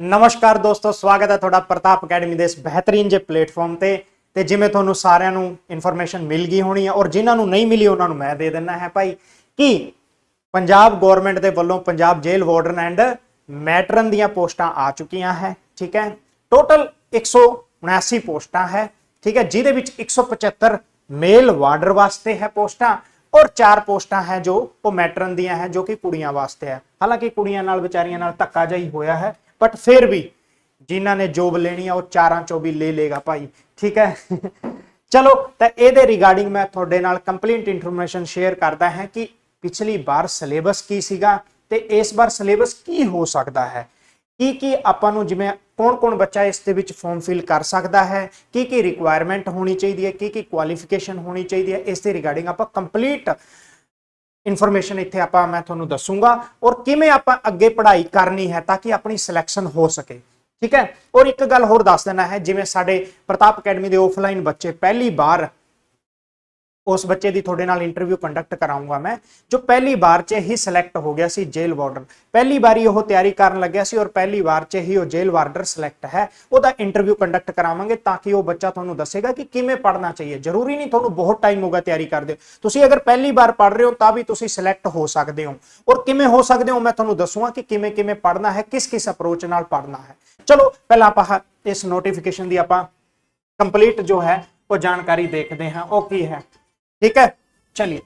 ਨਮਸਕਾਰ ਦੋਸਤੋ, ਸਵਾਗਤ ਹੈ ਤੁਹਾਡਾ ਪ੍ਰਤਾਪ ਅਕੈਡਮੀ ਦੇ ਇਸ ਬਿਹਤਰੀਨ ਜੇ ਪਲੇਟਫਾਰਮ ਤੇ। ਤੇ ਜਿਵੇਂ ਤੁਹਾਨੂੰ ਸਾਰਿਆਂ ਨੂੰ ਇਨਫੋਰਮੇਸ਼ਨ ਮਿਲ ਗਈ ਹੋਣੀ ਹੈ ਔਰ ਜਿਨ੍ਹਾਂ ਨੂੰ ਨਹੀਂ ਮਿਲੀ ਉਹਨਾਂ ਨੂੰ ਮੈਂ ਦੇ ਦਿੰਨਾ ਹੈ ਭਾਈ ਕਿ ਪੰਜਾਬ ਗਵਰਨਮੈਂਟ ਦੇ ਵੱਲੋਂ Punjab jail warden and matron ਦੀਆਂ ਪੋਸਟਾਂ ਆ ਚੁੱਕੀਆਂ ਹੈ, ਠੀਕ ਹੈ? ਟੋਟਲ 179 ਪੋਸਟਾਂ ਹੈ, ਠੀਕ ਹੈ? ਜਿਹਦੇ ਵਿੱਚ 175 ਮੇਲ ਵਾਰਡਰ ਵਾਸਤੇ ਹੈ ਪੋਸਟਾਂ ਔਰ ਚਾਰ ਪੋਸਟਾਂ ਹੈ ਜੋ ਉਹ ਮੈਟਰਨ ਦੀਆਂ ਹੈ ਜੋ ਕਿ ਕੁੜੀਆਂ ਵਾਸਤੇ ਹੈ। ਹਾਲਾਂਕਿ ਕੁੜੀਆਂ ਨਾਲ ਵਿਚਾਰੀਆਂ ਨਾਲ ਧੱਕਾ ਜਾਈ ਹੋਇਆ ਹੈ ਬਟ ਫਿਰ ਵੀ ਜਿਨ੍ਹਾਂ ਨੇ ਜੋਬ ਲੈਣੀ ਆ, ਉਹ ਚਾਰਾਂ ਚੋਂ ਵੀ ਲੈ ਲੇਗਾ ਭਾਈ। ਠੀਕ ਹੈ? ਚਲੋ, ਤਾਂ ਇਹਦੇ ਰਿਗਾਰਡਿੰਗ ਮੈਂ ਤੁਹਾਡੇ ਨਾਲ ਕੰਪਲੀਟ ਇਨਫੋਰਮੇਸ਼ਨ ਸ਼ੇਅਰ ਕਰਦਾ ਹਾਂ ਕਿ ਪਿਛਲੀ ਵਾਰ ਸਿਲੇਬਸ ਕੀ ਸੀਗਾ ਤੇ ਇਸ ਵਾਰ ਸਿਲੇਬਸ ਕੀ ਹੋ ਸਕਦਾ ਹੈ? ਕੀ ਕੀ ਆਪਾਂ ਨੂੰ ਜਿਵੇਂ ਕੌਣ-ਕੌਣ ਬੱਚਾ ਇਸ ਦੇ ਵਿੱਚ ਫਾਰਮ ਫਿਲ ਕਰ ਸਕਦਾ ਹੈ? ਕੀ ਕੀ ਰਿਕੁਆਇਰਮੈਂਟ ਹੋਣੀ ਚਾਹੀਦੀ ਹੈ? ਕੀ ਕੀ ਕੁਆਲੀਫਿਕੇਸ਼ਨ ਹੋਣੀ ਚਾਹੀਦੀ ਹੈ? ਇਸ ਦੇ ਰਿਗਾਰਡਿੰਗ ਆਪਾਂ ਕੰਪਲੀਟ ਇਨਫੋਰਮੇਸ਼ਨ ਇੱਥੇ ਆਪਾਂ, ਮੈਂ ਤੁਹਾਨੂੰ ਦੱਸੂਗਾ ਔਰ ਕਿਵੇਂ ਆਪਾਂ ਅੱਗੇ ਪੜ੍ਹਾਈ ਕਰਨੀ ਹੈ ਤਾਂ ਕਿ ਆਪਣੀ ਸਿਲੈਕਸ਼ਨ ਹੋ ਸਕੇ। ਠੀਕ ਹੈ? ਔਰ ਇੱਕ ਗੱਲ ਹੋਰ ਦੱਸ ਦੇਣਾ ਹੈ, ਜਿਵੇਂ ਸਾਡੇ ਪ੍ਰਤਾਪ ਅਕੈਡਮੀ ਦੇ ਆਫਲਾਈਨ ਬੱਚੇ ਪਹਿਲੀ ਵਾਰ ਉਸ ਬੱਚੇ ਦੀ ਤੁਹਾਡੇ ਨਾਲ ਇੰਟਰਵਿਊ ਕੰਡਕਟ ਕਰਾਉਂਗਾ ਮੈਂ, ਜੋ ਪਹਿਲੀ ਵਾਰ 'ਚ ਹੀ ਸਿਲੈਕਟ ਹੋ ਗਿਆ ਸੀ ਜੇਲ੍ਹ ਵਾਰਡਰ ਪਹਿਲੀ ਵਾਰੀ ਉਹ ਤਿਆਰੀ ਕਰਨ ਲੱਗਿਆ ਸੀ ਔਰ ਪਹਿਲੀ ਵਾਰ 'ਚ ਹੀ ਉਹ ਜੇਲ੍ਹ ਵਾਰਡਰ ਸਿਲੈਕਟ ਹੈ। ਉਹਦਾ ਇੰਟਰਵਿਊ ਕੰਡਕਟ ਕਰਾਵਾਂਗੇ ਤਾਂ ਕਿ ਉਹ ਬੱਚਾ ਤੁਹਾਨੂੰ ਦੱਸੇਗਾ ਕਿ ਕਿਵੇਂ ਪੜ੍ਹਨਾ ਚਾਹੀਏ। ਜ਼ਰੂਰੀ ਨਹੀਂ ਤੁਹਾਨੂੰ ਬਹੁਤ ਟਾਈਮ ਹੋਗਾ ਤਿਆਰੀ ਕਰਦੇ ਹੋ ਤੁਸੀਂ ਅਗਰ ਪਹਿਲੀ ਵਾਰ ਪੜ੍ਹ ਰਹੇ ਹੋ ਤਾਂ ਵੀ ਤੁਸੀਂ ਸਿਲੈਕਟ ਹੋ ਸਕਦੇ ਹੋ। ਔਰ ਕਿਵੇਂ ਹੋ ਸਕਦੇ ਹੋ ਮੈਂ ਤੁਹਾਨੂੰ ਦੱਸੂਗਾ ਕਿ ਕਿਵੇਂ ਕਿਵੇਂ ਪੜ੍ਹਨਾ ਹੈ, ਕਿਸ ਕਿਸ ਅਪਰੋਚ ਨਾਲ ਪੜ੍ਹਨਾ ਹੈ। ਚਲੋ, ਪਹਿਲਾਂ ਆਪਾਂ ਇਸ ਨੋਟੀਫਿਕੇਸ਼ਨ ਦੀ ਆਪਾਂ ਕੰਪਲੀਟ ਜੋ ਹੈ, ਉਹ ਜਾਣਕਾਰੀ ਦੇਖਦੇ ਹਾਂ। ਉਹ ਕੀ ਹੈ? ठीक है चलिए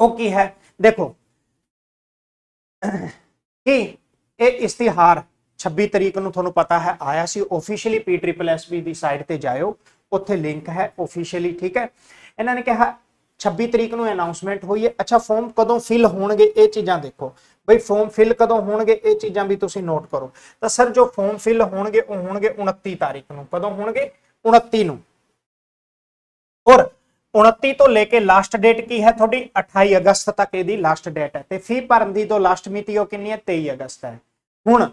ਉਹ ਕੀ ਹੈ ਦੇਖੋ ਕਿ ਇਹ ਇਸ਼ਤਿਹਾਰ 26 ਤਰੀਕ ਨੂੰ ਤੁਹਾਨੂੰ ਪਤਾ ਹੈ ਆਇਆ ਸੀ ਆਫੀਸ਼ੀਅਲੀ ਪੀਟ੍ਰਿਪਲਐਸਬੀ ਦੀ ਸਾਈਟ ਤੇ ਜਾਇਓ ਉੱਥੇ ਲਿੰਕ ਹੈ ਆਫੀਸ਼ੀਅਲੀ ਠੀਕ ਹੈ ਇਹਨਾਂ ਨੇ ਕਿਹਾ 26 ਤਰੀਕ ਨੂੰ ਅਨਾਉਂਸਮੈਂਟ ਹੋਈ ਹੈ ਅੱਛਾ ਫਾਰਮ ਕਦੋਂ ਫਿਲ ਹੋਣਗੇ ਇਹ ਚੀਜ਼ਾਂ ਦੇਖੋ ਬਈ ਫਾਰਮ ਫਿਲ ਕਦੋਂ ਹੋਣਗੇ ਇਹ ਚੀਜ਼ਾਂ ਵੀ ਤੁਸੀਂ ਨੋਟ ਕਰੋ ਤਾਂ ਸਰ ਜੋ ਫਾਰਮ ਫਿਲ ਹੋਣਗੇ ਉਹ ਹੋਣਗੇ 29 ਤਾਰੀਖ ਨੂੰ ਕਦੋਂ ਹੋਣਗੇ 29 ਨੂੰ ਔਰ 29 ਤੋਂ ਲੈ ਕੇ ਲਾਸਟ ਡੇਟ ਕੀ ਹੈ ਤੁਹਾਡੀ? 28 ਅਗਸਤ ਤੱਕ ਇਹਦੀ ਲਾਸਟ ਡੇਟ ਹੈ। ਤੇ ਫੀ ਭਰਨ ਦੀ ਤੋਂ ਲਾਸਟ ਮਿਤੀ ਉਹ ਕਿੰਨੀ ਹੈ? 23 ਅਗਸਤ ਹੈ। ਹੁਣ,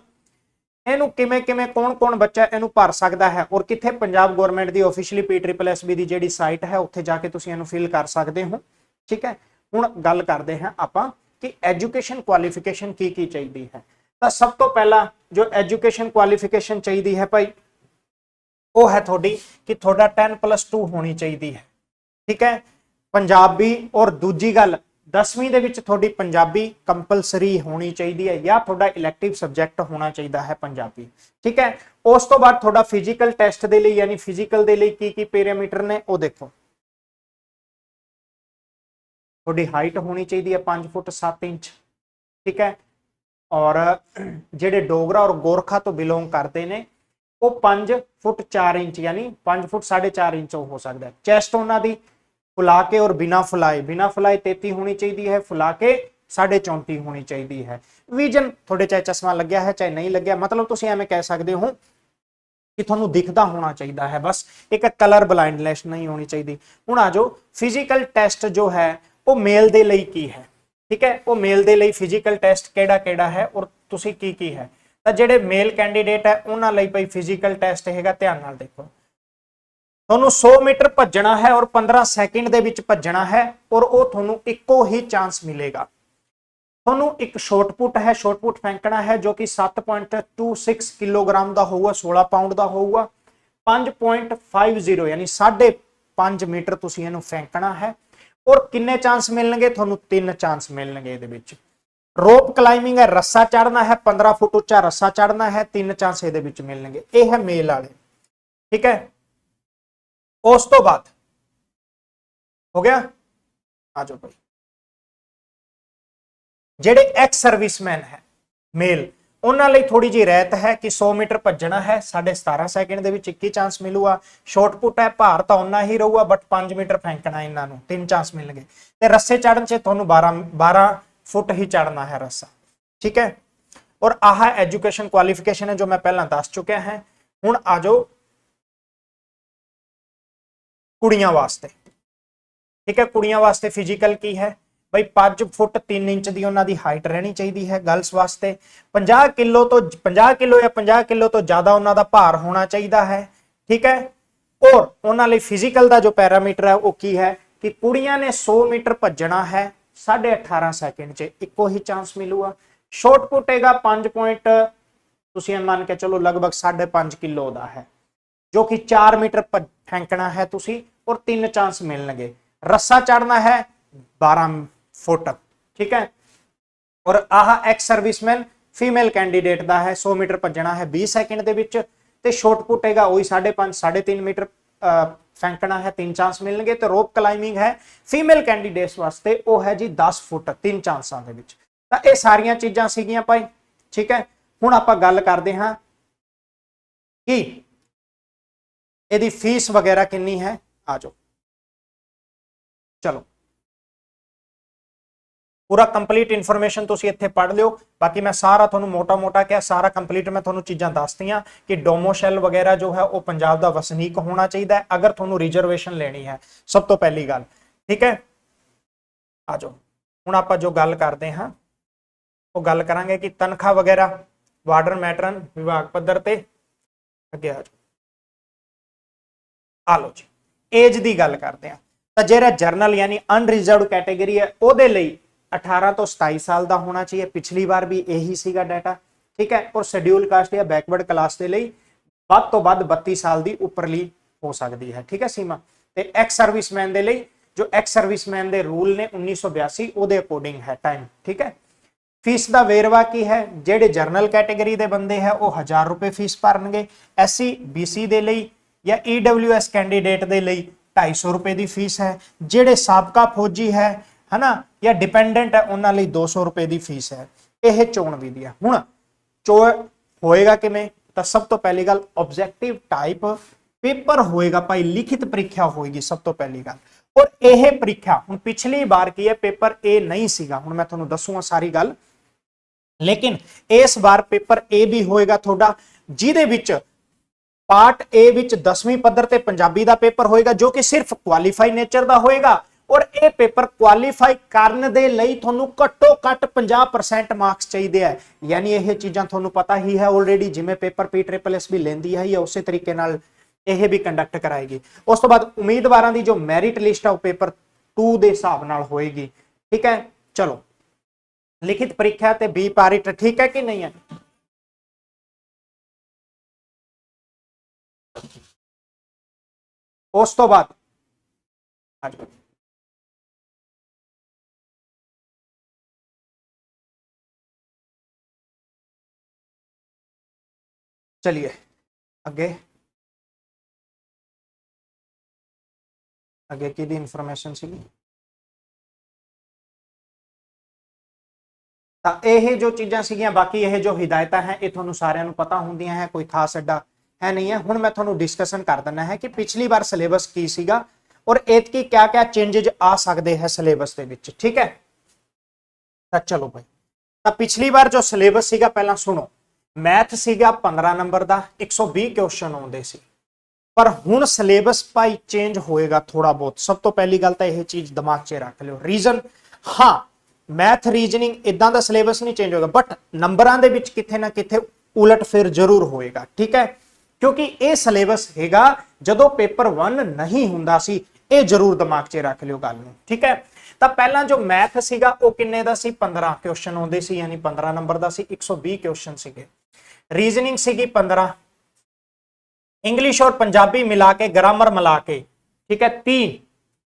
ਇਹਨੂੰ ਕਿਵੇਂ ਕਿਵੇਂ ਕੌਣ ਕੌਣ ਬੱਚਾ ਇਹਨੂੰ ਭਰ ਸਕਦਾ ਹੈ? ਔਰ ਕਿੱਥੇ ਪੰਜਾਬ ਗਵਰਨਮੈਂਟ ਦੀ officially P triple S B ਦੀ ਜਿਹੜੀ ਸਾਈਟ ਹੈ, ਉੱਥੇ ਜਾ ਕੇ ਤੁਸੀਂ ਇਹਨੂੰ ਫਿਲ ਕਰ ਸਕਦੇ ਹੋ। ਠੀਕ ਹੈ? ਹੁਣ ਗੱਲ ਕਰਦੇ ਹਾਂ ਆਪਾਂ ਕਿ ਐਜੂਕੇਸ਼ਨ ਕੁਆਲੀਫਿਕੇਸ਼ਨ ਕੀ ਕੀ ਚਾਹੀਦੀ ਹੈ। ਤਾਂ ਸਭ ਤੋਂ ਪਹਿਲਾਂ ਜੋ ਐਜੂਕੇਸ਼ਨ ਕੁਆਲੀਫਿਕੇਸ਼ਨ ਚਾਹੀਦੀ ਹੈ ਭਾਈ ਉਹ ਹੈ ਤੁਹਾਡੀ ਕਿ ਤੁਹਾਡਾ 10 2 ਹੋਣੀ ਚਾਹੀਦੀ ਹੈ। ਠੀਕ ਹੈ? ਪੰਜਾਬੀ ਔਰ ਦੂਜੀ ਗੱਲ 10ਵੀਂ ਦੇ ਵਿੱਚ ਤੁਹਾਡੀ ਪੰਜਾਬੀ ਕੰਪਲਸਰੀ ਹੋਣੀ ਚਾਹੀਦੀ ਹੈ ਜਾਂ ਤੁਹਾਡਾ ਇਲੈਕਟਿਵ ਸਬਜੈਕਟ ਹੋਣਾ ਚਾਹੀਦਾ ਹੈ ਪੰਜਾਬੀ। ਠੀਕ ਹੈ? ਉਸ ਤੋਂ ਬਾਅਦ ਤੁਹਾਡਾ ਫਿਜ਼ੀਕਲ ਟੈਸਟ ਦੇ ਲਈ ਯਾਨੀ ਫਿਜ਼ੀਕਲ ਦੇ ਲਈ ਕੀ ਕੀ ਪੈਰਾਮੀਟਰ ਨੇ ਉਹ ਦੇਖੋ। ਤੁਹਾਡੀ ਹਾਈਟ ਹੋਣੀ ਚਾਹੀਦੀ ਹੈ 5 ਫੁੱਟ 7 ਇੰਚ। ਠੀਕ ਹੈ? ਔਰ ਜਿਹੜੇ ਡੋਗਰਾ ਔਰ ਗੋਰਖਾ ਤੋਂ ਬਿਲੋਂਗ ਕਰਦੇ ਨੇ ਉਹ 5 ਫੁੱਟ 4 ਇੰਚ, ਯਾਨੀ 5 ਫੁੱਟ 4.5 ਇੰਚ ਹੋ ਸਕਦਾ ਹੈ। ਚੈਸਟ ਉਹਨਾਂ ਦੀ ਫੁਲਾ ਕੇ ਔਰ ਬਿਨਾ ਫੁਲਾਏ ਬਿਨਾ ਫੁਲਾਏ 33 ਹੋਣੀ ਚਾਹੀਦੀ ਹੈ, ਫੁਲਾ ਕੇ 34.5 ਹੋਣੀ ਚਾਹੀਦੀ ਹੈ। ਵਿਜ਼ਨ ਤੁਹਾਡੇ ਚਾਹੇ ਚਸ਼ਮਾ ਲੱਗਿਆ ਹੈ, ਚਾਹੇ ਨਹੀਂ ਲੱਗਿਆ, ਮਤਲਬ ਤੁਸੀਂ ਐਵੇਂ ਕਹਿ ਸਕਦੇ ਹੋ ਕਿ ਤੁਹਾਨੂੰ ਦਿਖਦਾ ਹੋਣਾ ਚਾਹੀਦਾ ਹੈ। ਬਸ ਇੱਕ ਕਲਰ ਬਲਾਈਂਡਨੈਸ ਨਹੀਂ ਹੋਣੀ ਚਾਹੀਦੀ। ਹੁਣ ਆ ਜਾਓ ਫਿਜ਼ੀਕਲ ਟੈਸਟ ਜੋ ਹੈ, ਉਹ ਮੇਲ ਦੇ ਲਈ ਕੀ ਹੈ? ਠੀਕ ਹੈ? ਉਹ ਮੇਲ ਦੇ ਲਈ ਫਿਜ਼ੀਕਲ ਟੈਸਟ ਕਿਹੜਾ ਕਿਹੜਾ ਹੈ ਔਰ ਤੁਸੀਂ ਕੀ ਕੀ ਹੈ? ਤਾਂ ਜਿਹੜੇ ਮੇਲ ਕੈਂਡੀਡੇਟ ਹੈ, ਉਹਨਾਂ ਲਈ ਭਾਈ ਫਿਜ਼ੀਕਲ ਟੈਸਟ ਹੈਗਾ, ਧਿਆਨ ਨਾਲ ਦੇਖੋ। ਤੁਹਾਨੂੰ 100 ਮੀਟਰ ਭੱਜਣਾ ਹੈ ਔਰ 15 ਸੈਕਿੰਡ ਦੇ ਵਿੱਚ ਭੱਜਣਾ ਹੈ, ਔਰ ਉਹ ਤੁਹਾਨੂੰ ਇੱਕੋ ਹੀ ਚਾਂਸ ਮਿਲੇਗਾ। ਤੁਹਾਨੂੰ ਇੱਕ ਸ਼ਾਟਪੁੱਟ ਹੈ ਸ਼ਾਟਪੁੱਟ ਫੈਂਕਣਾ ਹੈ, ਜੋ ਕਿ 7.26 ਕਿਲੋਗ੍ਰਾਮ ਦਾ ਹੋਊਗਾ 16 ਪਾਉਂਡ ਦਾ ਹੋਊਗਾ। 5.50 ਯਾਨੀ 5.5 ਮੀਟਰ ਤੁਸੀਂ ਇਹਨੂੰ ਫੈਂਕਣਾ ਹੈ, ਔਰ ਕਿੰਨੇ ਚਾਂਸ ਮਿਲਣਗੇ? ਤੁਹਾਨੂੰ ਤਿੰਨ ਚਾਂਸ ਮਿਲਣਗੇ ਇਹਦੇ ਵਿੱਚ। ਰੋਪ ਕਲਾਈਮਿੰਗ ਹੈ, ਰੱਸਾ ਚੜਨਾ ਹੈ 15 ਫੁੱਟ ਉੱਚਾ ਰੱਸਾ ਚੜਨਾ ਹੈ, ਤਿੰਨ ਚਾਂਸ ਇਹਦੇ ਵਿੱਚ ਮਿਲਣਗੇ। ਇਹ ਹੈ ਮੇਲ ਵਾਲੇ। ਠੀਕ ਹੈ? ਉਸ ਤੋਂ ਬਾਅਦ, ਹੋ ਗਿਆ? ਆ ਭਾਈ। ਜਿਹੜੇ ਐਕਸ ਸਰਵਿਸਮੈਨ ਹੈ, ਮੇਲ, ਉਹਨਾਂ ਲਈ ਥੋੜੀ ਜਿਹੀ ਰਹਿਤ ਹੈ ਕਿ 100 ਮੀਟਰ ਭੱਜਣਾ ਹੈ 17.5 ਸੈਕਿੰਡ ਦੇ ਵਿੱਚ 21 ਚਾਂਸ ਮਿਲੂਗਾ। ਸ਼ਾਰਟ ਪੁੱਟ ਹੈ, ਭਾਰ ਤਾਂ ਉਨਾ ਹੀ ਰਹੂਗਾ ਬਟ 5 ਮੀਟਰ ਫੈਂਕਣਾ ਇਹਨਾਂ ਨੂੰ, ਤਿੰਨ ਚਾਂਸ ਮਿਲਣਗੇ। ਤੇ ਰੱਸੇ ਚੜਨ 'ਚ ਤੁਹਾਨੂੰ 12 12 ਫੁੱਟ ਹੀ ਚੜਨਾ ਹੈ ਰੱਸਾ। ਠੀਕ ਹੈ? ਔਰ ਆਹ ਐਜੂਕੇਸ਼ਨ ਕੁਆਲੀਫਿਕੇਸ਼ਨ ਹੈ ਜੋ ਮੈਂ ਪਹਿਲਾਂ ਦੱਸ ਚੁੱਕਿਆ ਹਾਂ। ਹੁਣ ਆ ਜਾਓ ਕੁੜੀਆਂ ਵਾਸਤੇ। ਠੀਕ ਹੈ? ਕੁੜੀਆਂ ਵਾਸਤੇ ਫਿਜ਼ੀਕਲ ਕੀ ਹੈ? ਬਈ 5 ਫੁੱਟ 3 ਇੰਚ ਦੀ ਉਹਨਾਂ ਦੀ ਹਾਈਟ ਰਹਿਣੀ ਚਾਹੀਦੀ ਹੈ ਗਰਲਸ ਵਾਸਤੇ। 50 ਕਿਲੋ ਤੋਂ 50 ਕਿਲੋ ਜਾਂ 50 ਕਿਲੋ ਤੋਂ ਜ਼ਿਆਦਾ ਉਹਨਾਂ ਦਾ ਭਾਰ ਹੋਣਾ ਚਾਹੀਦਾ ਹੈ। ਠੀਕ ਹੈ? ਔਰ ਉਹਨਾਂ ਲਈ ਫਿਜ਼ੀਕਲ ਦਾ ਜੋ ਪੈਰਾਮੀਟਰ ਹੈ ਉਹ ਕੀ ਹੈ? ਕਿ ਕੁੜੀਆਂ ਨੇ 100 ਮੀਟਰ ਭੱਜਣਾ ਹੈ। 18.5 ਸੈਕਿੰਡ 'ਚ ਇੱਕੋ ਹੀ ਚਾਂਸ ਮਿਲੂਗਾ। ਸ਼ਾਰਟ ਪੁੱਟ ਹੈਗਾ 5 ਪੁਆਇੰਟ ਤੁਸੀਂ ਮੰਨ ਕੇ ਚਲੋ ਲਗਭਗ 5.5 ਕਿਲੋ ਦਾ ਹੈ। ਜੋ ਕਿ 4 ਮੀਟਰ ਪ- ਫੈਂਕਣਾ ਹੈ ਤੁਸੀਂ ਔਰ ਤਿੰਨ ਚਾਂਸ ਮਿਲਣਗੇ। ਰੱਸਾ ਚੜਨਾ ਹੈ 12 ਫੁੱਟ, ਠੀਕ ਹੈ? ਔਰ ਆਹ ਐਕਸ ਸਰਵਿਸਮੈਨ ਫੀਮੇਲ ਕੈਂਡੀਡੇਟ ਦਾ ਹੈ 100 ਮੀਟਰ ਭੱਜਣਾ ਹੈ 20 ਸੈਕਿੰਡ ਦੇ ਵਿੱਚ ਤੇ ਸ਼ਾਰਟ ਪੁੱਟ ਹੈਗਾ ਉਹੀ 5.5 3.5 ਮੀਟਰ। ਫੈਂਕਣਾ ਹੈ, ਤਿੰਨ ਚਾਂਸ ਮਿਲਣਗੇ ਤੇ ਰੋਪ ਕਲਾਈਮਿੰਗ ਹੈ। ਫੀਮੇਲ ਕੈਂਡੀਡੇਟਸ ਵਾਸਤੇ ਉਹ ਹੈ ਜੀ 10 ਫੁੱਟ, ਤਿੰਨ ਚਾਂਸਾਂ ਦੇ ਵਿੱਚ। ਤਾਂ ਇਹ ਸਾਰੀਆਂ ਚੀਜ਼ਾਂ ਸੀਗੀਆਂ ਭਾਈ, ਠੀਕ ਹੈ? ਹੁਣ ਆਪਾਂ ਗੱਲ ਕਰਦੇ ਹਾਂ ਕਿ ਇਹਦੀ ਫੀਸ ਵਗੈਰਾ ਕਿੰਨੀ ਹੈ। ਆ ਜਾਓ। ਚਲੋ। ਪੂਰਾ ਕੰਪਲੀਟ ਇਨਫੋਰਮੇਸ਼ਨ ਤੁਸੀਂ ਇੱਥੇ ਪੜ੍ਹ ਲਿਓ। ਬਾਕੀ ਮੈਂ ਸਾਰਾ ਤੁਹਾਨੂੰ ਮੋਟਾ-ਮੋਟਾ ਕਿਹਾ, ਸਾਰਾ ਕੰਪਲੀਟ ਮੈਂ ਤੁਹਾਨੂੰ ਚੀਜ਼ਾਂ ਦੱਸਤੀਆਂ ਕਿ ਡੋਮੋਸ਼ੈਲ ਵਗੈਰਾ ਜੋ ਹੈ ਉਹ ਪੰਜਾਬ ਦਾ ਵਸਨੀਕ ਹੋਣਾ ਚਾਹੀਦਾ ਹੈ, ਅਗਰ ਤੁਹਾਨੂੰ ਰਿਜ਼ਰਵੇਸ਼ਨ ਲੈਣੀ ਹੈ। ਸਭ ਤੋਂ ਪਹਿਲੀ ਗੱਲ, ਠੀਕ ਹੈ? ਆ ਜਾਓ, ਹੁਣ ਆਪਾਂ ਜੋ ਗੱਲ ਕਰਦੇ ਹਾਂ, ਉਹ ਗੱਲ ਕਰਾਂਗੇ ਕਿ ਤਨਖਾਹ ਵਗੈਰਾ ਵਾਰਡਨ ਮੈਟਰਨ ਵਿਭਾਗ ਪੱਧਰ ਤੇ, ਅੱਗੇ ਆ ਜਾਓ। ਆ ਲਓ ਜੀ ਏਜ ਦੀ ਗੱਲ ਕਰਦੇ ਹਾਂ। ਤਾਂ ਜਿਹੜਾ ਜਰਨਲ ਯਾਨੀ ਅਨਰਿਜ਼ਰਵਡ ਕੈਟਾਗਰੀ ਹੈ, ਉਹਦੇ ਲਈ 18 ਤੋਂ 27 ਸਾਲ ਦਾ ਹੋਣਾ ਚਾਹੀਏ। ਪਿਛਲੀ ਵਾਰ ਵੀ ਇਹੀ ਸੀਗਾ ਡਾਟਾ ਠੀਕ ਹੈ? ਔਰ ਸ਼ੈਡਿਊਲ ਕਾਸਟ ਜਾਂ ਬੈਕਵਰਡ ਕਲਾਸ ਦੇ ਲਈ ਵੱਧ ਤੋਂ ਵੱਧ 32 ਸਾਲ ਦੀ ਉੱਪਰਲੀ ਹੋ ਸਕਦੀ ਹੈ, ਠੀਕ ਹੈ ਸੀਮਾ? ਤੇ ਐਕਸ ਸਰਵਿਸਮੈਨ ਦੇ ਲਈ ਜੋ ਐਕਸ ਸਰਵਿਸਮੈਨ ਦੇ ਰੂਲ ਨੇ 1982 ਉਹਦੇ ਅਕੋਰਡਿੰਗ ਹੈ ਟਾਈਮ ਠੀਕ ਹੈ? ਫੀਸ ਦਾ ਵੇਰਵਾ ਕੀ ਹੈ? ਜਿਹੜੇ ਜਰਨਲ ਕੈਟਾਗਰੀ ਦੇ ਬੰਦੇ ਹੈ, ਉਹ 1000 ਰੁਪਏ ਫੀਸ ਭਰਨਗੇ। ਐਸਸੀ ਬੀਸੀ ਦੇ ਲਈ ਜਾਂ ਈਡਬਲਯੂਐਸ ਕੈਂਡੀਡੇਟ ਦੇ ਲਈ 250 ਰੁਪਏ ਦੀ ਫੀਸ ਹੈ। ਜਿਹੜੇ ਸਾਬਕਾ ਫੌਜੀ ਹੈ ਹਨਾ? ਜਾਂ ਡਿਪੈਂਡੈਂਟ ਹੈ, ਉਹਨਾਂ ਲਈ 200 ਰੁਪਏ ਦੀ ਫੀਸ ਹੈ। ਇਹ ਚੋਣ ਵਿਧੀ ਹੈ। ਹੁਣ ਚੋ ਹੋਏਗਾ ਕਿਵੇਂ? ਤਾਂ ਸਭ ਤੋਂ ਪਹਿਲੀ ਗੱਲ ਆਬਜੈਕਟਿਵ ਟਾਈਪ ਪੇਪਰ ਹੋਏਗਾ ਭਾਈ, ਲਿਖਿਤ ਪ੍ਰੀਖਿਆ ਹੋਏਗੀ ਸਭ ਤੋਂ ਪਹਿਲੀ ਗੱਲ। ਔਰ ਇਹ ਪ੍ਰੀਖਿਆ, ਹੁਣ ਪਿਛਲੀ ਵਾਰ ਕੀ ਹੈ? ਪੇਪਰ A ਨਹੀਂ ਸੀਗਾ। ਹੁਣ ਮੈਂ ਤੁਹਾਨੂੰ ਦੱਸੂਗਾ ਸਾਰੀ ਗੱਲ। ਲੇਕਿਨ ਇਸ ਵਾਰ ਪੇਪਰ A ਵੀ ਹੋਏਗਾ ਤੁਹਾਡਾ, ਜਿਹਦੇ ਵਿੱਚ ਪਾਰਟ A ਵਿੱਚ 10ਵੀਂ ਪੱਧਰ ਤੇ ਪੰਜਾਬੀ ਦਾ ਪੇਪਰ ਹੋਏਗਾ, ਜੋ ਕਿ ਸਿਰਫ ਕੁਆਲੀਫਾਈ ਨੇਚਰ ਦਾ ਹੋਏਗਾ। ਔਰ ਇਹ ਪੇਪਰ ਕੁਆਲੀਫਾਈ ਕਰਨ ਦੇ ਲਈ ਤੁਹਾਨੂੰ ਘੱਟੋ ਘੱਟ 50% ਮਾਰਕਸ ਚਾਹੀਦੇ ਆ। ਯਾਨੀ ਇਹ ਚੀਜ਼ਾਂ ਤੁਹਾਨੂੰ ਪਤਾ ਹੀ ਹੈ ਆਲਰੇਡੀ ਜਿਵੇਂ ਪੇਪਰ ਪੀ ਟ੍ਰਿਪਲ ਐਸ ਵੀ ਲੈਂਦੀ ਹੈ ਜਾਂ ਉਸੇ ਤਰੀਕੇ ਨਾਲ ਇਹ ਵੀ ਕੰਡਕਟ ਕਰਾਏਗੀ। ਉਸ ਤੋਂ ਬਾਅਦ ਉਮੀਦਵਾਰਾਂ ਦੀ ਜੋ ਮੈਰਿਟ ਲਿਸਟ ਆ, ਉਹ ਪੇਪਰ 2 ਦੇ ਹਿਸਾਬ ਨਾਲ ਹੋਏਗੀ। ਠੀਕ ਹੈ? ਚਲੋ। ਲਿਖਿਤ ਪ੍ਰੀਖਿਆ ਤੇ ਬੀ ਪਾਰਿਟ ਠੀਕ ਹੈ ਕਿ ਨਹੀਂ ਹੈ? ਉਸ ਤੋਂ ਬਾਅਦ। ਆ ਜਾਓ। चलिए ਅੱਗੇ ਅੱਗੇ ਕਿਹਦੀ ਇਨਫੋਰਮੇਸ਼ਨ ਸੀਗੀ ਤਾਂ ਇਹ ਜੋ ਚੀਜ਼ਾਂ ਸੀਗੀਆਂ ਬਾਕੀ ਇਹ ਜੋ ਹਿਦਾਇਤਾਂ ਹੈ ਇਹ ਤੁਹਾਨੂੰ ਸਾਰਿਆਂ ਨੂੰ ਪਤਾ ਹੁੰਦੀਆਂ ਹੈ ਕੋਈ ਖਾਸ ਅੱਡਾ ਹੈ ਨਹੀਂ ਹੈ ਹੁਣ ਮੈਂ ਤੁਹਾਨੂੰ ਡਿਸਕਸ਼ਨ ਕਰ ਦਿੰਦਾ ਹੈ ਕਿ ਪਿਛਲੀ ਵਾਰ ਸਿਲੇਬਸ ਕੀ ਸੀਗਾ ਔਰ ਐਤਕੀ ਕਿਆ ਕਿਆ ਚੇਂਜਸ ਆ ਸਕਦੇ ਹੈ ਸਿਲੇਬਸ ਦੇ ਵਿੱਚ ਠੀਕ ਹੈ ਤਾਂ ਚਲੋ ਭਾਈ ਤਾਂ ਪਿਛਲੀ ਵਾਰ ਜੋ ਸਿਲੇਬਸ ਸੀਗਾ ਪਹਿਲਾਂ ਸੁਣੋ ਮੈਥ ਸੀਗਾ 15 ਨੰਬਰ ਦਾ 120 ਕੁਐਸਚਨ ਆਉਂਦੇ ਸੀ। ਪਰ ਹੁਣ ਸਿਲੇਬਸ ਭਾਈ ਚੇਂਜ ਹੋਏਗਾ ਥੋੜਾ ਬਹੁਤ। ਸਭ ਤੋਂ ਪਹਿਲੀ ਗੱਲ ਤਾਂ ਇਹ ਚੀਜ਼ ਦਿਮਾਗ 'ਚ ਰੱਖ ਲਿਓ। ਰੀਜ਼ਨ ਹਾਂ, ਮੈਥ ਰੀਜ਼ਨਿੰਗ ਇਦਾਂ ਦਾ ਸਿਲੇਬਸ ਨਹੀਂ ਚੇਂਜ ਹੋਏਗਾ ਬਟ ਨੰਬਰਾਂ ਦੇ ਵਿੱਚ ਕਿਤੇ ਨਾ ਕਿਤੇ ਉਲਟ ਫਿਰ ਜ਼ਰੂਰ ਹੋਏਗਾ, ਠੀਕ ਹੈ? ਕਿਉਂਕਿ ਇਹ ਸਿਲੇਬਸ ਹੈਗਾ ਜਦੋਂ ਪੇਪਰ 1 ਨਹੀਂ ਹੁੰਦਾ ਸੀ, ਇਹ ਜ਼ਰੂਰ ਦਿਮਾਗ 'ਚ ਰੱਖ ਲਿਓ ਗੱਲ ਨੂੰ, ਠੀਕ ਹੈ? ਤਾਂ ਪਹਿਲਾਂ ਜੋ ਮੈਥ ਸੀਗਾ, ਉਹ ਕਿੰਨੇ ਦਾ ਸੀ? 15 ਕੁਐਸਚਨ ਆਉਂਦੇ ਸੀ, ਯਾਨੀ 15 ਨੰਬਰ ਦਾ ਸੀ 120 ਕੁਐਸਚਨ ਸੀਗੇ। ਰੀਜ਼ਨਿੰਗ ਸੀਗੀ 15 ਇੰਗਲਿਸ਼ ਔਰ ਪੰਜਾਬੀ ਮਿਲਾ ਕੇ ਗ੍ਰਾਮਰ ਮਿਲਾ ਕੇ, ਠੀਕ ਹੈ 30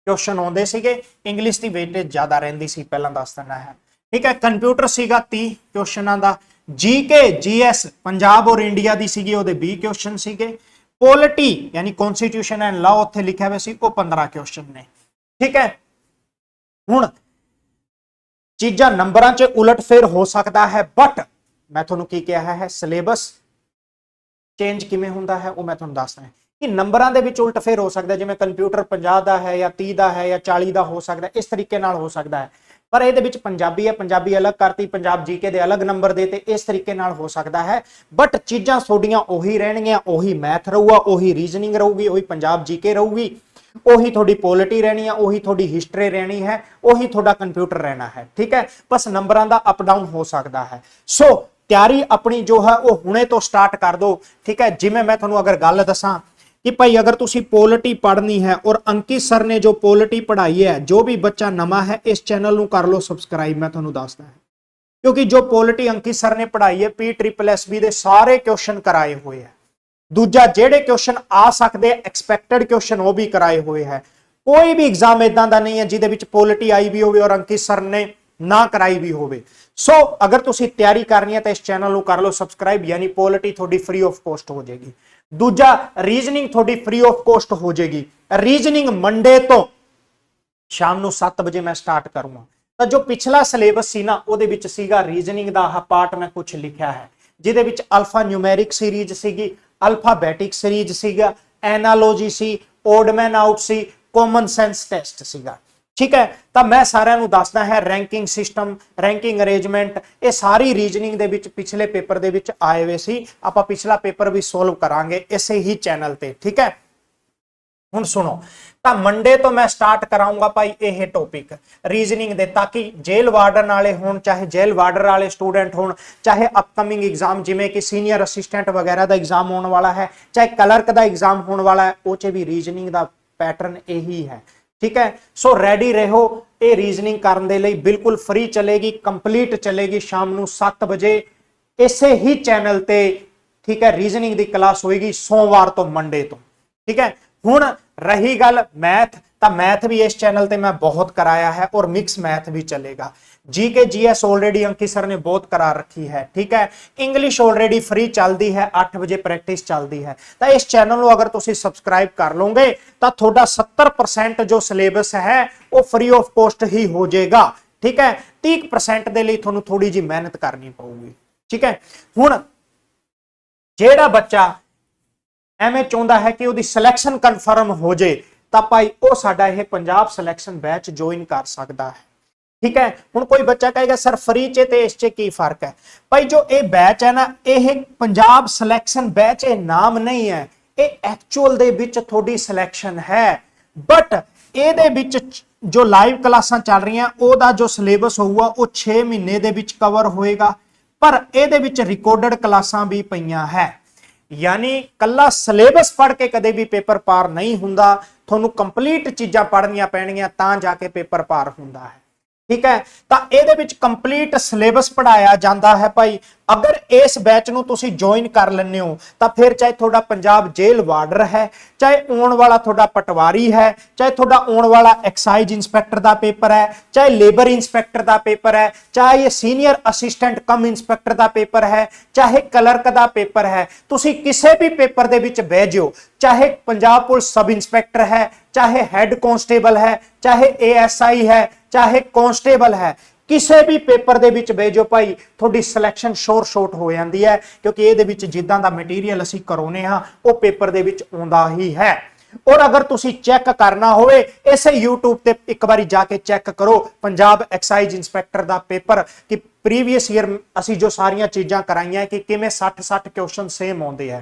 ਕੁਐਸਚਨ ਆਉਂਦੇ ਸੀਗੇ। ਇੰਗਲਿਸ਼ ਦੀ ਵੇਟੇਜ ਜ਼ਿਆਦਾ ਰਹਿੰਦੀ ਸੀ, ਪਹਿਲਾਂ ਦੱਸ ਦਿੰਦਾ ਹੈ। ਠੀਕ ਹੈ ਕੰਪਿਊਟਰ ਸੀਗਾ 30 ਕੁਐਸਚਨਾਂ ਦਾ। ਜੀਕੇ ਜੀਐਸ ਪੰਜਾਬ ਔਰ ਇੰਡੀਆ ਦੀ ਸੀਗੀ, ਉਹਦੇ 20 ਕੁਐਸਚਨ ਸੀਗੇ। ਪੋਲਿਟੀ ਯਾਨੀ ਕਨਸਟੀਟਿਊਸ਼ਨ ਐਂਡ ਲਾਅ ਉੱਥੇ ਲਿਖਿਆ ਹੋਇਆ ਸੀ, ਉਹ 15 ਕੁਐਸਚਨ ਨੇ। ਠੀਕ ਹੈ, ਹੁਣ ਚੀਜ਼ਾਂ ਨੰਬਰਾਂ 'ਚ ਉਲਟ ਫੇਰ ਹੋ ਸਕਦਾ ਹੈ ਬਟ ਮੈਂ ਤੁਹਾਨੂੰ ਕੀ ਕਿਹਾ ਹੈ? ਸਿਲੇਬਸ ਚੇਂਜ ਕਿਵੇਂ ਹੁੰਦਾ ਹੈ? ਉਹ ਮੈਂ ਤੁਹਾਨੂੰ ਦੱਸਦਾ ਹਾਂ। ਕਿ ਨੰਬਰਾਂ ਦੇ ਵਿੱਚ ਉਲਟ ਫੇਰ ਹੋ ਸਕਦਾ ਜਿਵੇਂ ਕੰਪਿਊਟਰ 50 ਦਾ ਹੈ ਜਾਂ 30 ਦਾ ਹੈ ਜਾਂ 40 ਦਾ ਹੋ ਸਕਦਾ ਇਸ ਤਰੀਕੇ ਨਾਲ ਹੋ ਸਕਦਾ ਹੈ। ਪਰ ਇਹਦੇ ਵਿੱਚ ਪੰਜਾਬੀ ਹੈ, ਪੰਜਾਬੀ ਅਲੱਗ ਕਰਤੀ, ਪੰਜਾਬ ਜੀਕੇ ਦੇ ਅਲੱਗ ਨੰਬਰ ਦੇ ਤੇ ਇਸ ਤਰੀਕੇ ਨਾਲ ਹੋ ਸਕਦਾ ਹੈ। ਬਟ ਚੀਜ਼ਾਂ ਤੁਹਾਡੀਆਂ ਉਹੀ ਰਹਿਣਗੀਆਂ, ਉਹੀ ਮੈਥ ਰਹੂਗਾ, ਉਹੀ ਰੀਜ਼ਨਿੰਗ ਰਹੂਗੀ, ਉਹੀ ਪੰਜਾਬ ਜੀਕੇ ਰਹੂਗੀ, ਉਹੀ ਤੁਹਾਡੀ ਪੋਲਿਟੀ ਰਹਿਣੀ ਹੈ, ਉਹੀ ਤੁਹਾਡੀ ਹਿਸਟਰੀ ਰਹਿਣੀ ਹੈ, ਉਹੀ ਤੁਹਾਡਾ ਕੰਪਿਊਟਰ ਰਹਿਣਾ ਹੈ, ਠੀਕ ਹੈ? ਬਸ ਨੰਬਰਾਂ ਦਾ ਅਪ ਡਾਊਨ ਹੋ ਸਕਦਾ ਹੈ। ਸੋ ਤਿਆਰੀ ਆਪਣੀ ਜੋ ਹੈ ਉਹ ਹੁਣੇ ਤੋਂ ਸਟਾਰਟ ਕਰ ਦਿਓ, ਠੀਕ ਹੈ? ਜਿਵੇਂ ਮੈਂ ਤੁਹਾਨੂੰ ਅਗਰ ਗੱਲ ਦੱਸਾਂ ਕਿ ਭਾਈ ਅਗਰ ਤੁਸੀਂ ਪੋਲਿਟੀ ਪੜ੍ਹਨੀ ਹੈ ਔਰ ਅੰਕਿਤ ਸਰ ਨੇ ਜੋ ਪੋਲਿਟੀ ਪੜ੍ਹਾਈ ਹੈ, ਜੋ ਵੀ ਬੱਚਾ ਨਵਾਂ ਹੈ, ਇਸ ਚੈਨਲ ਨੂੰ ਕਰ ਲਓ ਸਬਸਕ੍ਰਾਈਬ ਮੈਂ ਤੁਹਾਨੂੰ ਦੱਸਦਾ ਹਾਂ। ਕਿਉਂਕਿ ਜੋ ਪੋਲਿਟੀ ਅੰਕਿਤ ਸਰ ਨੇ ਪੜ੍ਹਾਈ ਹੈ ਪੀ ਟ੍ਰਿਪਲ ਐਸ ਬੀ ਦੇ ਸਾਰੇ ਕੁਐਸਚਨ ਕਰਾਏ ਹੋਏ ਹੈ। ਦੂਜਾ ਜਿਹੜੇ ਕੁਐਸਚਨ ਆ ਸਕਦੇ ਐਕਸਪੈਕਟਡ ਕੁਐਸਚਨ ਉਹ ਵੀ ਕਰਾਏ ਹੋਏ ਹੈ। ਕੋਈ ਵੀ ਐਗਜ਼ਾਮ ਇਦਾਂ ਦਾ ਨਹੀਂ ਹੈ ਜਿਹਦੇ ਵਿੱਚ ਪੋਲਿਟੀ ਆਈ ਵੀ ਹੋਵੇ ਔਰ ਅੰਕਿਤ ਸਰ ਨੇ ਨਾ ਕਰਾਈ ਵੀ ਹੋਵੇ। ਸੋ ਅਗਰ ਤੁਸੀਂ ਤਿਆਰੀ ਕਰਨੀ ਹੈ ਤਾਂ ਇਸ ਚੈਨਲ ਨੂੰ ਕਰ ਲਓ ਸਬਸਕ੍ਰਾਈਬ ਯਾਨੀ ਪੋਲਿਟੀ ਤੁਹਾਡੀ ਫ੍ਰੀ ਆਫ ਕੋਸਟ ਹੋ ਜਾਏਗੀ। ਦੂਜਾ ਰੀਜ਼ਨਿੰਗ ਤੁਹਾਡੀ ਫ੍ਰੀ ਆਫ ਕੋਸਟ ਹੋ ਜਾਏਗੀ। ਰੀਜ਼ਨਿੰਗ ਮੰਡੇ ਤੋਂ ਸ਼ਾਮ ਨੂੰ 7 ਵਜੇ ਮੈਂ ਸਟਾਰਟ ਕਰੂੰਗਾ। ਤਾਂ ਜੋ ਪਿਛਲਾ ਸਿਲੇਬਸ ਸੀ ਨਾ, ਉਹਦੇ ਵਿੱਚ ਸੀਗਾ ਰੀਜ਼ਨਿੰਗ ਦਾ ਆਹ ਪਾਰਟ ਮੈਂ ਕੁਝ ਲਿਖਿਆ ਹੈ। ਜਿਹਦੇ ਵਿੱਚ ਅਲਫਾ ਨਿਊਮੈਰਿਕ ਸੀਰੀਜ਼ ਸੀਗੀ ਅਲਫਾਬੈਟਿਕ ਸੀਰੀਜ਼ ਸੀਗਾ ਐਨਾਲੋਜੀ ਸੀ ਓਡਮੈਨ ਆਊਟ ਸੀ ਕਾਮਨ ਸੈਂਸ ਟੈਸਟ ਸੀਗਾ। ਠੀਕ ਹੈ? ਤਾਂ ਮੈਂ ਸਾਰਿਆਂ ਨੂੰ ਦੱਸਦਾ ਹੈ ਰੈਂਕਿੰਗ ਸਿਸਟਮ ਰੈਂਕਿੰਗ ਅਰੇਂਜਮੈਂਟ ਇਹ ਸਾਰੀ ਰੀਜਨਿੰਗ ਦੇ ਵਿੱਚ ਪਿਛਲੇ ਪੇਪਰ ਦੇ ਵਿੱਚ ਆਏ ਹੋਏ ਸੀ। ਆਪਾਂ ਪਿਛਲਾ ਪੇਪਰ ਵੀ ਸੋਲਵ ਕਰਾਂਗੇ ਇਸੇ ਹੀ ਚੈਨਲ ਤੇ, ਠੀਕ ਹੈ? ਹੁਣ ਸੁਣੋ, ਤਾਂ ਮੰਡੇ ਤੋਂ ਮੈਂ ਸਟਾਰਟ ਕਰਾਉਂਗਾ ਭਾਈ ਇਹ ਟੌਪਿਕ ਰੀਜ਼ਨਿੰਗ ਦੇ, ਤਾਂ ਕਿ ਜੇਲ੍ਹ ਵਾਰਡਨ ਵਾਲੇ ਹੋਣ, ਚਾਹੇ ਜੇਲ੍ਹ ਵਾਰਡਰ ਵਾਲੇ ਸਟੂਡੈਂਟ ਹੋਣ, ਚਾਹੇ ਅਪਕਮਿੰਗ ਐਗਜ਼ਾਮ ਜਿਵੇਂ ਕਿ ਸੀਨੀਅਰ ਅਸਿਸਟੈਂਟ ਵਗੈਰਾ ਦਾ ਐਗਜ਼ਾਮ ਹੋਣ ਵਾਲਾ ਹੈ, ਚਾਹੇ ਕਲਰਕ ਦਾ ਐਗਜ਼ਾਮ ਹੋਣ ਵਾਲਾ ਹੈ, ਉਹ 'ਚ ਵੀ ਰੀਜ਼ਨਿੰਗ ਦਾ ਪੈਟਰਨ ਇਹੀ ਹੈ। ਠੀਕ ਹੈ? ਸੋ ਰੈਡੀ ਰਹੋ। ਇਹ ਰੀਜ਼ਨਿੰਗ ਕਰਨ ਦੇ ਲਈ ਬਿਲਕੁਲ ਫ੍ਰੀ ਚੱਲੇਗੀ ਕੰਪਲੀਟ ਚੱਲੇਗੀ ਸ਼ਾਮ ਨੂੰ 7 ਵਜੇ। ਇਸੇ ਹੀ ਚੈਨਲ ਤੇ, ਠੀਕ ਹੈ ਰੀਜ਼ਨਿੰਗ ਦੀ ਕਲਾਸ ਹੋਏਗੀ ਸੋਮਵਾਰ ਤੋਂ ਮੰਡੇ ਤੋਂ। ਠੀਕ ਹੈ? ਹੁਣ ਰਹੀ ਗੱਲ ਮੈਥ ਤਾਂ ਮੈਥ ਵੀ ਇਸ ਚੈਨਲ ਤੇ ਮੈਂ ਬਹੁਤ ਕਰਾਇਆ ਹੈ ਔਰ ਮਿਕਸ ਮੈਥ ਵੀ ਚੱਲੇਗਾ। GK GS already Ankit sir ਨੇ ਬਹੁਤ ਕਰਾ ਰੱਖੀ ਹੈ, ਠੀਕ ਹੈ? ਇੰਗਲਿਸ਼ ਆਲਰੇਡੀ ਫ੍ਰੀ ਚੱਲਦੀ ਹੈ 8 ਵਜੇ ਪ੍ਰੈਕਟਿਸ ਚੱਲਦੀ ਹੈ। ਤਾਂ ਇਸ ਚੈਨਲ ਨੂੰ ਅਗਰ ਤੁਸੀਂ ਸਬਸਕ੍ਰਾਈਬ ਕਰ ਲਓਗੇ, ਤਾਂ ਤੁਹਾਡਾ 70% ਜੋ ਸਿਲੇਬਸ ਹੈ, ਉਹ ਫ੍ਰੀ ਆਫ ਕੋਸਟ ਹੀ ਹੋ ਜਾਏਗਾ, ਠੀਕ ਹੈ? 30% ਦੇ ਲਈ ਤੁਹਾਨੂੰ ਥੋੜੀ ਜੀ ਮਿਹਨਤ ਕਰਨੀ ਪਊਗੀ, ਠੀਕ ਹੈ? ਹੁਣ ਜਿਹੜਾ ਬੱਚਾ ਐਵੇਂ ਚਾਹੁੰਦਾ ਹੈ ਕਿ ਉਹਦੀ ਸਿਲੈਕਸ਼ਨ ਕਨਫਰਮ ਹੋ ਜੇ ਤਾਂ ਭਾਈ ਉਹ ਸਾਡਾ ਇਹ ਪੰਜਾਬ ਸਿਲੈਕਸ਼ਨ ਬੈਚ ਜੁਆਇਨ ਕਰ ਸਕਦਾ ਹੈ। ਠੀਕ ਹੈ? ਹੁਣ ਕੋਈ ਬੱਚਾ ਕਹੇਗਾ, ਸਰ ਫਰੀ ਚ ਤੇ ਇਸ ਚ ਕੀ ਫ਼ਰਕ ਹੈ? ਭਾਈ, ਜੋ ਇਹ ਬੈਚ ਹੈ ਨਾ, ਇਹ ਪੰਜਾਬ ਸਿਲੈਕਸ਼ਨ ਬੈਚ ਇਹ ਨਾਮ ਨਹੀਂ ਹੈ। ਇਹ ਐਕਚੁਅਲ ਦੇ ਵਿੱਚ ਤੁਹਾਡੀ ਸਿਲੈਕਸ਼ਨ ਹੈ। ਬਟ ਇਹਦੇ ਵਿੱਚ ਜੋ ਲਾਈਵ ਕਲਾਸਾਂ ਚੱਲ ਰਹੀਆਂ, ਉਹਦਾ ਜੋ ਸਿਲੇਬਸ ਹੋਊਗਾ, ਉਹ 6 ਮਹੀਨੇ ਦੇ ਵਿੱਚ ਕਵਰ ਹੋਏਗਾ। ਪਰ ਇਹਦੇ ਵਿੱਚ ਰਿਕਾਰਡਡ ਕਲਾਸਾਂ ਵੀ ਪਈਆਂ ਹੈ। ਯਾਨੀ ਕੱਲਾ ਸਿਲੇਬਸ ਪੜ੍ਹ ਕੇ ਕਦੇ ਵੀ ਪੇਪਰ ਪਾਰ ਨਹੀਂ ਹੁੰਦਾ, ਤੁਹਾਨੂੰ ਕੰਪਲੀਟ ਚੀਜ਼ਾਂ ਪੜ੍ਹਨੀਆਂ ਪੈਣਗੀਆਂ, ਤਾਂ ਜਾ ਕੇ ਪੇਪਰ ਪਾਰ ਹੁੰਦਾ ਹੈ। ਠੀਕ ਹੈ? ਤਾਂ ਇਹਦੇ ਵਿੱਚ ਕੰਪਲੀਟ ਸਿਲੇਬਸ ਪੜਾਇਆ ਜਾਂਦਾ ਹੈ ਭਾਈ। ਅਗਰ ਇਸ ਬੈਚ ਨੂੰ ਤੁਸੀਂ ਜੁਆਇਨ ਕਰ ਲੈਂਦੇ ਹੋ, ਤਾਂ ਫਿਰ ਚਾਹੇ ਤੁਹਾਡਾ ਪੰਜਾਬ ਜੇਲ੍ਹ ਵਾਰਡਰ ਹੈ, ਚਾਹੇ ਆਉਣ ਵਾਲਾ ਤੁਹਾਡਾ ਪਟਵਾਰੀ ਹੈ, ਚਾਹੇ ਤੁਹਾਡਾ ਆਉਣ ਵਾਲਾ ਐਕਸਾਈਜ਼ ਇੰਸਪੈਕਟਰ ਦਾ ਪੇਪਰ ਹੈ, ਚਾਹੇ ਲੇਬਰ ਇੰਸਪੈਕਟਰ ਦਾ ਪੇਪਰ ਹੈ, ਚਾਹੇ ਇਹ ਸੀਨੀਅਰ ਅਸਿਸਟੈਂਟ ਕਮ ਇੰਸਪੈਕਟਰ ਦਾ ਪੇਪਰ ਹੈ, ਚਾਹੇ ਕਲਰਕ ਦਾ ਪੇਪਰ ਹੈ, ਤੁਸੀਂ ਕਿਸੇ ਵੀ ਪੇਪਰ ਦੇ ਵਿੱਚ ਬਹਿ ਜਿਓ। ਚਾਹੇ ਪੰਜਾਬ ਪੁਲਿਸ ਸਬ ਇੰਸਪੈਕਟਰ ਹੈ, ਚਾਹੇ ਹੈੱਡ ਕਾਂਸਟੇਬਲ ਹੈ, ਚਾਹੇ ਏਐਸਆਈ ਹੈ ਚਾਹੇ ਕਾਂਸਟੇਬਲ ਹੈ, ਕਿਸੇ ਵੀ ਪੇਪਰ ਦੇ ਵਿੱਚ ਭੇਜੋ ਭਾਈ, ਤੁਹਾਡੀ ਸਿਲੈਕਸ਼ਨ ਸ਼ੋਰ ਸ਼ੋਟ ਹੋ ਜਾਂਦੀ ਹੈ, ਕਿਉਂਕਿ ਇਹਦੇ ਵਿੱਚ ਜਿੱਦਾਂ ਦਾ ਮਟੀਰੀਅਲ ਅਸੀਂ ਕਰਾਉਨੇ ਆ ਉਹ ਪੇਪਰ ਦੇ ਵਿੱਚ ਆਉਂਦਾ ਹੀ ਹੈ। ਔਰ ਅਗਰ ਤੁਸੀਂ ਚੈੱਕ ਕਰਨਾ ਹੋਵੇ, ਇਸੇ YouTube ਤੇ ਇੱਕ ਵਾਰੀ ਜਾ ਕੇ ਚੈੱਕ ਕਰੋ, ਪੰਜਾਬ ਐਕਸਾਈਜ਼ ਇੰਸਪੈਕਟਰ ਦਾ ਪੇਪਰ, ਕਿ ਪ੍ਰੀਵੀਅਸ ਈਅਰ ਅਸੀਂ ਜੋ ਸਾਰੀਆਂ ਚੀਜ਼ਾਂ ਕਰਾਈਆਂ, ਕਿ ਕਿਵੇਂ 60 60 ਕੁਐਸਚਨ ਸੇਮ ਆਉਂਦੇ ਆ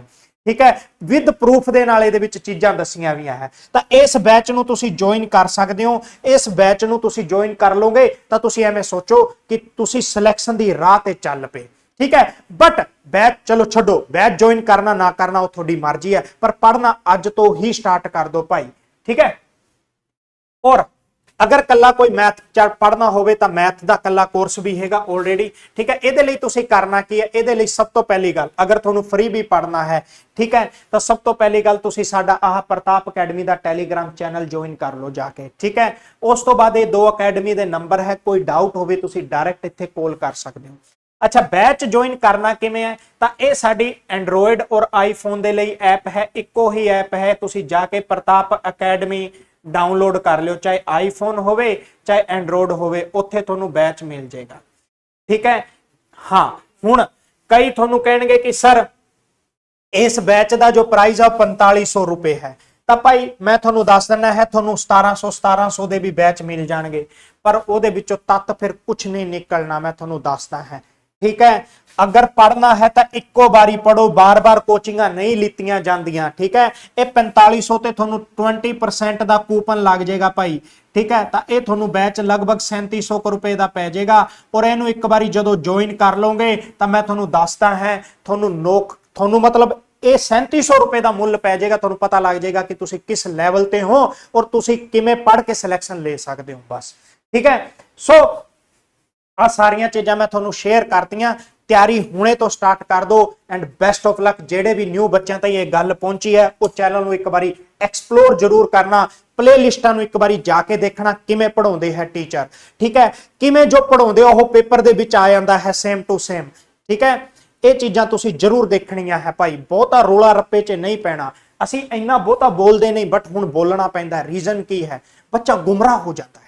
ਠੀਕ ਹੈ? ਵਿਦ ਪ੍ਰੂਫ ਦੇ ਨਾਲ ਇਹਦੇ ਵਿੱਚ ਚੀਜ਼ਾਂ ਦੱਸੀਆਂ ਵੀਆਂ ਹੈ। ਤਾਂ ਇਸ ਬੈਚ ਨੂੰ ਤੁਸੀਂ ਜੁਆਇਨ ਕਰ ਸਕਦੇ ਹੋ। ਇਸ ਬੈਚ ਨੂੰ ਤੁਸੀਂ ਜੁਆਇਨ ਕਰ ਲੋਗੇ ਤਾਂ ਤੁਸੀਂ ਐਵੇਂ ਸੋਚੋ ਕਿ ਤੁਸੀਂ ਸਿਲੈਕਸ਼ਨ ਦੀ ਰਾਹ ਤੇ ਚੱਲ ਪਏ। ਠੀਕ ਹੈ? ਬਟ ਬੈਚ ਚਲੋ ਛੱਡੋ। ਬੈਚ ਜੁਆਇਨ ਕਰਨਾ, ਨਾ ਕਰਨਾ ਉਹ ਤੁਹਾਡੀ ਮਰਜ਼ੀ ਹੈ। ਪਰ ਪੜ੍ਹਨਾ ਅੱਜ ਤੋਂ ਹੀ ਸਟਾਰਟ ਕਰ ਦਿਓ ਭਾਈ। ਠੀਕ ਹੈ? ਔਰ ਅਗਰ ਕੱਲਾ ਕੋਈ ਮੈਥ ਚ ਪੜ੍ਹਨਾ ਹੋਵੇ ਤਾਂ ਮੈਥ ਦਾ ਕੱਲਾ ਕੋਰਸ ਵੀ ਹੈਗਾ ਆਲਰੇਡੀ ਠੀਕ ਹੈ? ਇਹਦੇ ਲਈ ਤੁਸੀਂ ਕਰਨਾ ਕੀ ਹੈ? ਇਹਦੇ ਲਈ ਸਭ ਤੋਂ ਪਹਿਲੀ ਗੱਲ, ਅਗਰ ਤੁਹਾਨੂੰ ਫ੍ਰੀ ਵੀ ਪੜ੍ਹਨਾ ਹੈ, ਠੀਕ ਹੈ? ਤਾਂ ਸਭ ਤੋਂ ਪਹਿਲੀ ਗੱਲ ਤੁਸੀਂ ਸਾਡਾ ਆਹ ਪ੍ਰਤਾਪ ਅਕੈਡਮੀ ਦਾ ਟੈਲੀਗ੍ਰਾਮ ਚੈਨਲ ਜੁਆਇਨ ਕਰ ਲਓ ਜਾ ਕੇ, ਠੀਕ ਹੈ? ਉਸ ਤੋਂ ਬਾਅਦ ਇਹ ਦੋ ਅਕੈਡਮੀ ਦੇ ਨੰਬਰ ਹੈ, ਕੋਈ ਡਾਊਟ ਹੋਵੇ ਤੁਸੀਂ ਡਾਇਰੈਕਟ ਇੱਥੇ ਕਾਲ ਕਰ ਸਕਦੇ ਹੋ। ਅੱਛਾ ਬੈਚ ਜੁਆਇਨ ਕਰਨਾ ਕਿਵੇਂ ਹੈ? ਤਾਂ ਇਹ ਸਾਡੀ ਐਂਡਰੋਇਡ ਔਰ ਆਈਫੋਨ ਦੇ ਲਈ ਐਪ ਹੈ, ਇੱਕੋ ਹੀ ਐਪ ਹੈ, ਤੁਸੀਂ ਜਾ ਕੇ ਪ੍ਰਤਾਪ ਅਕੈਡਮੀ ਡਾਊਨਲੋਡ ਕਰ ਲਿਓ, ਚਾਹੇ ਆਈਫੋਨ ਹੋਵੇ, ਚਾਹੇ ਐਂਡਰੋਇਡ ਹੋਵੇ, ਉੱਥੇ ਤੁਹਾਨੂੰ ਬੈਚ ਮਿਲ ਜਾਏਗਾ। ਠੀਕ ਹੈ? ਹਾਂ, ਹੁਣ ਕਈ ਤੁਹਾਨੂੰ ਕਹਿਣਗੇ ਕਿ, ਸਰ, ਇਸ ਬੈਚ ਦਾ ਜੋ ਪ੍ਰਾਈਸ ਆ ਉਹ 4500 ਰੁਪਏ ਹੈ। ਤਾਂ ਭਾਈ, ਮੈਂ ਤੁਹਾਨੂੰ ਦੱਸ ਦਿੰਦਾ ਹੈ, ਤੁਹਾਨੂੰ 1700 1700 ਦੇ ਵੀ ਬੈਚ ਮਿਲ ਜਾਣਗੇ। ਪਰ ਉਹਦੇ ਵਿੱਚੋਂ ਤੱਤ ਫਿਰ ਕੁਝ ਨਹੀਂ ਨਿਕਲਣਾ, ਮੈਂ ਤੁਹਾਨੂੰ ਦੱਸਦਾ ਹੈ। ਠੀਕ ਹੈ? ਅਗਰ ਪੜਨਾ ਹੈ ਤਾਂ ਇੱਕੋ ਵਾਰੀ ਪੜੋ ਬਾਰ-ਬਾਰ ਕੋਚਿੰਗਾਂ ਨਹੀਂ ਲਿੱਤੀਆਂ ਜਾਂਦੀਆਂ, ਠੀਕ ਹੈ? ਇਹ 4500 ਤੇ ਤੁਹਾਨੂੰ 20% ਦਾ ਕੂਪਨ ਲੱਗ ਜਾਏਗਾ ਭਾਈ, ਠੀਕ ਹੈ? ਤਾਂ ਇਹ ਤੁਹਾਨੂੰ ਬੈਚ ਲਗਭਗ 3700 ਕੁ ਰੁਪਏ ਦਾ ਪੈ ਜਾਏਗਾ ਔਰ ਇਹਨੂੰ ਇੱਕ ਵਾਰੀ ਜਦੋਂ ਜੁਆਇਨ ਕਰ ਲਓਗੇ ਤਾਂ ਮੈਂ ਤੁਹਾਨੂੰ ਦੱਸਦਾ ਹੈ, ਤੁਹਾਨੂੰ ਨੋਕ, ਤੁਹਾਨੂੰ ਮਤਲਬ ਇਹ 3700 ਰੁਪਏ ਦਾ ਮੁੱਲ ਪੈ ਜਾਏਗਾ, ਤੁਹਾਨੂੰ ਪਤਾ ਲੱਗ ਜਾਏਗਾ ਕਿ ਤੁਸੀਂ ਕਿਸ ਲੈਵਲ ਤੇ ਹੋ ਔਰ ਤੁਸੀਂ ਕਿਵੇਂ ਪੜ੍ਹ ਕੇ ਸਿਲੈਕਸ਼ਨ ਲੈ ਸਕਦੇ ਹੋ, ਬਸ, ਠੀਕ ਹੈ? ਸੋ ਆ ਸਾਰੀਆਂ ਚੀਜ਼ਾਂ ਮੈਂ ਤੁਹਾਨੂੰ ਸ਼ੇਅਰ ਕਰਤੀਆਂ। ਤਿਆਰੀ ਹੁਣੇ ਤੋਂ ਸਟਾਰਟ ਕਰ ਦਿਓ ਐਂਡ ਬੈਸਟ ਆਫ ਲੱਕ ਜਿਹੜੇ ਵੀ ਨਿਊ ਬੱਚਿਆਂ ਤਾਈਂ ਇਹ ਗੱਲ ਪਹੁੰਚੀ ਹੈ, ਉਹ ਚੈਨਲ ਨੂੰ ਇੱਕ ਵਾਰੀ ਐਕਸਪਲੋਰ ਜ਼ਰੂਰ ਕਰਨਾ ਪਲੇਲਿਸਟਾਂ ਨੂੰ ਇੱਕ ਵਾਰੀ ਜਾ ਕੇ ਦੇਖਣਾ ਕਿਵੇਂ ਪੜਾਉਂਦੇ ਹੈ ਟੀਚਰ ਠੀਕ ਹੈ? ਕਿਵੇਂ ਜੋ ਪੜਾਉਂਦੇ ਉਹ ਪੇਪਰ ਦੇ ਵਿੱਚ ਆ ਜਾਂਦਾ ਹੈ ਸੇਮ ਟੂ ਸੇਮ ਠੀਕ ਹੈ? ਇਹ ਚੀਜ਼ਾਂ ਤੁਸੀਂ ਜ਼ਰੂਰ ਦੇਖਣੀਆਂ ਹੈ ਭਾਈ। ਬਹੁਤਾ ਰੋਲਾ ਰੱਪੇ 'ਚ ਨਹੀਂ ਪੈਣਾ। ਅਸੀਂ ਇੰਨਾ ਬਹੁਤਾ ਬੋਲਦੇ ਨਹੀਂ ਬਟ ਹੁਣ ਬੋਲਣਾ ਪੈਂਦਾ। ਰੀਜ਼ਨ ਕੀ ਹੈ? ਬੱਚਾ ਗੁੰਮਰਾਹ ਹੋ ਜਾਂਦਾ ਹੈ।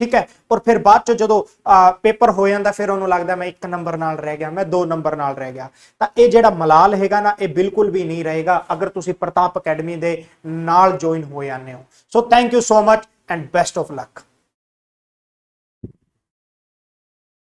ਠੀਕ ਹੈ? ਔਰ ਫਿਰ ਬਾਅਦ ਚ ਜਦੋਂ ਪੇਪਰ ਹੋ ਜਾਂਦਾ, ਫਿਰ ਉਹਨੂੰ ਲੱਗਦਾ ਮੈਂ ਇੱਕ ਨੰਬਰ ਨਾਲ ਰਹਿ ਗਿਆ, ਮੈਂ ਦੋ ਨੰਬਰ ਨਾਲ ਰਹਿ ਗਿਆ। ਤਾਂ ਇਹ ਜਿਹੜਾ ਮਲਾਲ ਹੈਗਾ ਨਾ, ਇਹ ਬਿਲਕੁਲ ਵੀ ਨਹੀਂ ਰਹੇਗਾ ਅਗਰ ਤੁਸੀਂ ਪ੍ਰਤਾਪ ਅਕੈਡਮੀ ਦੇ ਨਾਲ ਜੁਆਇਨ ਹੋ ਜਾਂਦੇ ਹੋ। So thank you so much and best of luck